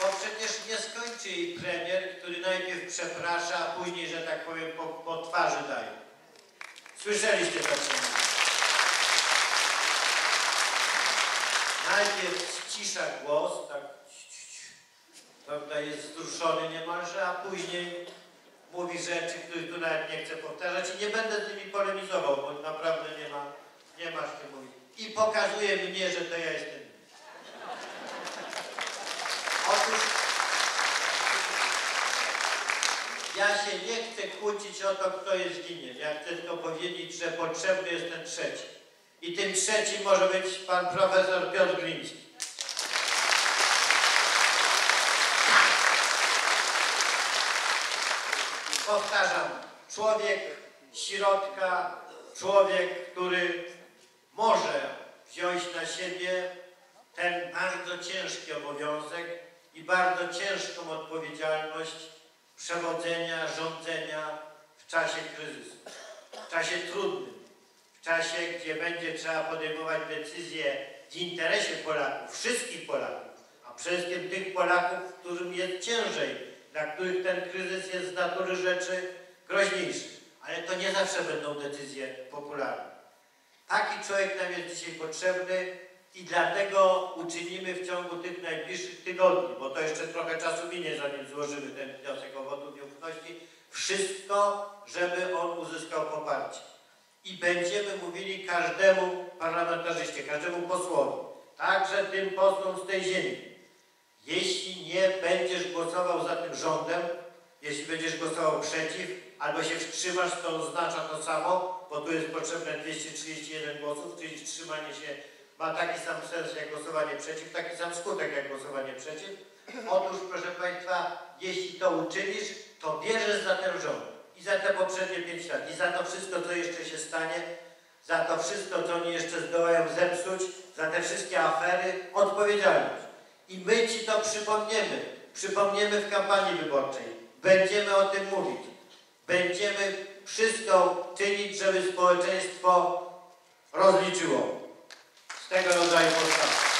Bo przecież nie skończy jej premier, który najpierw przeprasza, a później, że tak powiem, po, po twarzy daje. Słyszeliście to, co. Najpierw ścisza głos, tak prawda, jest wzruszony niemalże, a później mówi rzeczy, których tu nawet nie chcę powtarzać i nie będę z nimi polemizował, bo naprawdę nie ma, nie ma z tym mówić. I pokazuje mnie, że to ja jestem. Otóż ja się nie chcę kłócić o to, kto jest winien. Ja chcę tylko powiedzieć, że potrzebny jest ten trzeci. I tym trzecim może być pan profesor Piotr Gliński. Powtarzam, człowiek środka, człowiek, który może wziąć na siebie ten bardzo ciężki obowiązek i bardzo ciężką odpowiedzialność przewodzenia, rządzenia w czasie kryzysu, w czasie trudnym, w czasie, gdzie będzie trzeba podejmować decyzje w interesie Polaków, wszystkich Polaków, a przede wszystkim tych Polaków, którym jest ciężej, dla których ten kryzys jest z natury rzeczy groźniejszy. Ale to nie zawsze będą decyzje popularne. Taki człowiek nam jest dzisiaj potrzebny i dlatego uczynimy w ciągu tych najbliższych tygodni, bo to jeszcze trochę czasu minie, zanim złożymy ten wniosek o wotum nieufności, wszystko, żeby on uzyskał poparcie. I będziemy mówili każdemu parlamentarzyście, każdemu posłowi, także tym posłom z tej ziemi. Jeśli nie będziesz głosował za tym rządem, jeśli będziesz głosował przeciw, albo się wstrzymasz, to oznacza to samo, bo tu jest potrzebne 231 głosów, czyli wstrzymanie się ma taki sam sens jak głosowanie przeciw, taki sam skutek jak głosowanie przeciw. Otóż, proszę Państwa, jeśli to uczynisz, to bierzesz za ten rząd i za te poprzednie pięć lat i za to wszystko, co jeszcze się stanie, za to wszystko, co oni jeszcze zdołają zepsuć, za te wszystkie afery, odpowiedzialność. I my Ci to przypomniemy. Przypomniemy w kampanii wyborczej. Będziemy o tym mówić. Będziemy wszystko czynić, żeby społeczeństwo rozliczyło tego rodzaju postaw.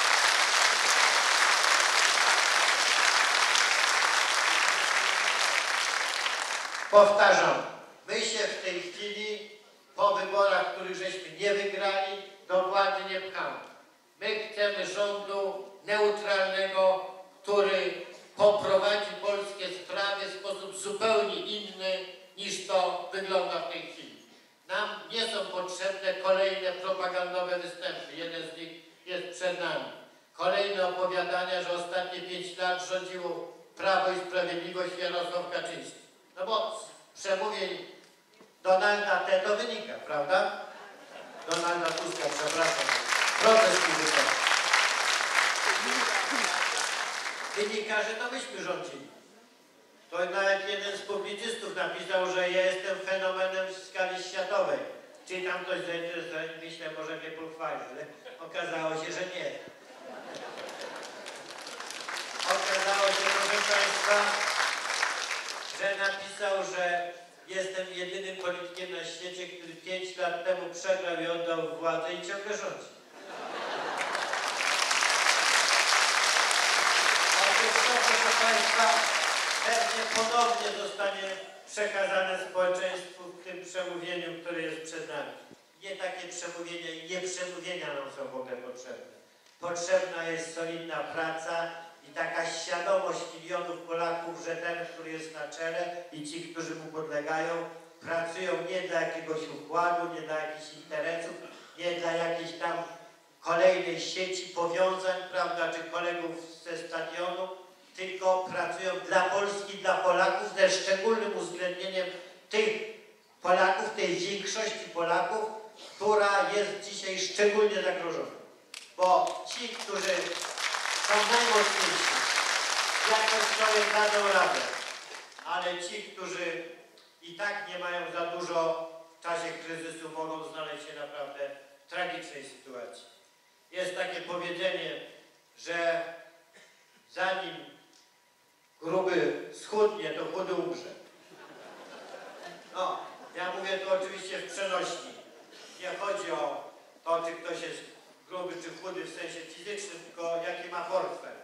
Powtarzam, my się w tej chwili po wyborach, których żeśmy nie wygrali, do władzy nie pchamy. My chcemy rządu neutralnego, który poprowadzi polskie sprawy w sposób zupełnie inny niż to wygląda w tej chwili. Nam nie są potrzebne kolejne propagandowe występy. Jeden z nich jest przed nami. Kolejne opowiadania, że ostatnie pięć lat rządziło Prawo i Sprawiedliwość Jarosław Kaczyński. No bo z przemówień Donalda T. to wynika, prawda? Donalda Tuska, przepraszam. Proces fizykowy. Wynika, że to myśmy rządzili. To nawet jeden z publicystów napisał, że ja jestem fenomenem w skali światowej. Czy tam ktoś zainteresowany, myślę, może mnie pochwali, ale okazało się, że nie. Okazało się, proszę Państwa, że napisał, że jestem jedynym politykiem na świecie, który pięć lat temu przegrał i oddał władzę i ciągle rządzi. Otóż to, proszę Państwa, pewnie ponownie zostanie przekazane społeczeństwu w tym przemówieniu, które jest przed nami. Nie takie przemówienia i nie przemówienia nam są w ogóle potrzebne. Potrzebna jest solidna praca i taka świadomość milionów Polaków, że ten, który jest na czele i ci, którzy mu podlegają, pracują nie dla jakiegoś układu, nie dla jakichś interesów, nie dla jakiejś tam kolejnej sieci powiązań, prawda, czy kolegów ze stadionu, tylko pracują dla Polski, dla Polaków, ze szczególnym uwzględnieniem tych Polaków, tej większości Polaków, która jest dzisiaj szczególnie zagrożona. Bo ci, którzy są najmocniejsi, jakoś sobie dadzą radę, ale ci, którzy i tak nie mają za dużo w czasie kryzysu, mogą znaleźć się naprawdę w tragicznej sytuacji. Jest takie powiedzenie, że zanim gruby schudnie, to chudy umrze. No, ja mówię to oczywiście w przenośni. Nie chodzi o to, czy ktoś jest gruby czy chudy w sensie fizycznym, tylko jaki ma portfel.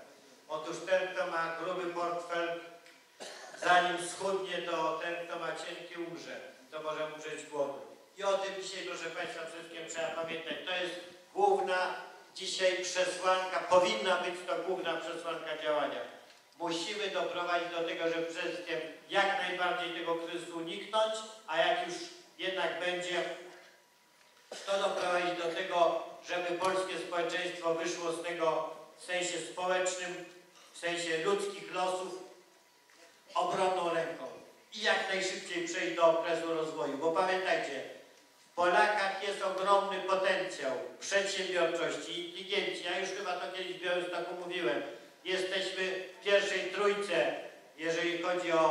Otóż ten, kto ma gruby portfel, zanim schudnie, to ten, kto ma cienki umrze. To może umrzeć głodu. I o tym dzisiaj, proszę Państwa, wszystkim trzeba pamiętać. To jest główna dzisiaj przesłanka, powinna być to główna przesłanka działania. Musimy doprowadzić do tego, żeby przede wszystkim jak najbardziej tego kryzysu uniknąć, a jak już jednak będzie, to doprowadzić do tego, żeby polskie społeczeństwo wyszło z tego w sensie społecznym, w sensie ludzkich losów obronną ręką i jak najszybciej przejść do okresu rozwoju. Bo pamiętajcie, w Polakach jest ogromny potencjał przedsiębiorczości, inteligencji. Ja już chyba to kiedyś w Białymstoku mówiłem. Jesteśmy w pierwszej trójce, jeżeli chodzi o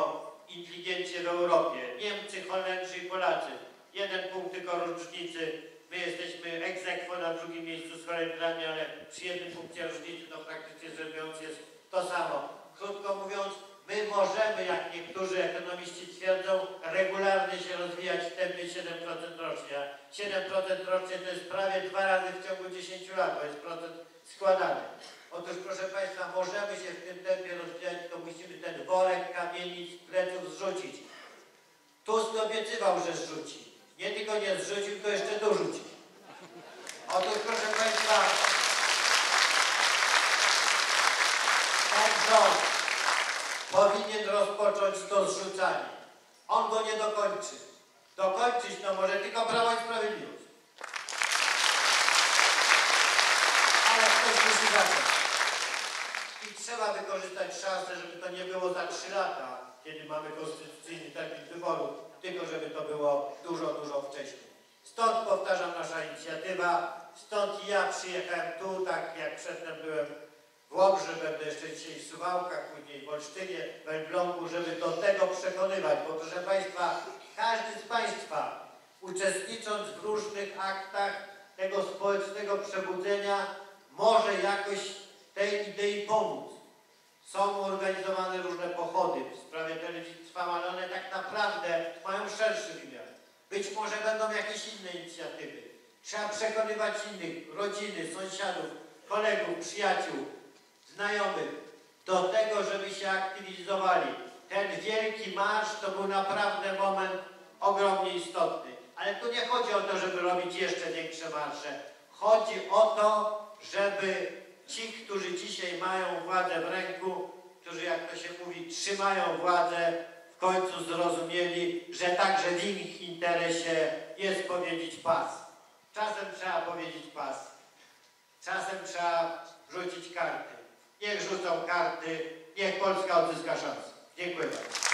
inteligencję w Europie. Niemcy, Holendrzy i Polacy. Jeden punkt tylko różnicy. My jesteśmy ex aequo na drugim miejscu z Holendrami, ale przy jednym punkcie różnicy to praktycznie rzecz biorąc jest to samo. Krótko mówiąc, my możemy, jak niektórzy ekonomiści twierdzą, regularnie się rozwijać w tempie 7% rocznie. A 7% rocznie to jest prawie dwa razy w ciągu 10 lat, to jest procent składany. Otóż proszę Państwa, możemy się w tym tempie rozwijać, to musimy ten worek kamieni z pleców zrzucić. Tusk obiecywał, że zrzuci. Nie tylko nie zrzucił, tylko jeszcze dorzuci. Otóż proszę Państwa, ten rząd powinien rozpocząć to zrzucanie. On go nie dokończy. Dokończyć to może tylko Prawo i Sprawiedliwość. Ale ktoś musi zacząć. I trzeba wykorzystać szansę, żeby to nie było za trzy lata, kiedy mamy konstytucyjny termin wyborów, tylko żeby to było dużo, dużo wcześniej. Stąd powtarzam nasza inicjatywa, stąd ja przyjechałem tu, tak jak przedtem byłem w Łobrze, będę jeszcze dzisiaj w Suwałkach, później w Olsztynie, w Elblągu, żeby do tego przekonywać, bo proszę Państwa, każdy z Państwa uczestnicząc w różnych aktach tego społecznego przebudzenia może jakoś tej idei pomóc. Są organizowane różne pochody w sprawie telewizji Trwam, ale one tak naprawdę mają szerszy wymiar. Być może będą jakieś inne inicjatywy. Trzeba przekonywać innych, rodziny, sąsiadów, kolegów, przyjaciół, znajomych do tego, żeby się aktywizowali. Ten wielki marsz to był naprawdę moment ogromnie istotny. Ale tu nie chodzi o to, żeby robić jeszcze większe marsze. Chodzi o to, żeby ci, którzy dzisiaj mają władzę w ręku, którzy, jak to się mówi, trzymają władzę, w końcu zrozumieli, że także w ich interesie jest powiedzieć pas. Czasem trzeba powiedzieć pas. Czasem trzeba rzucić karty. Niech rzucą karty, niech Polska odzyska szansę. Dziękuję bardzo.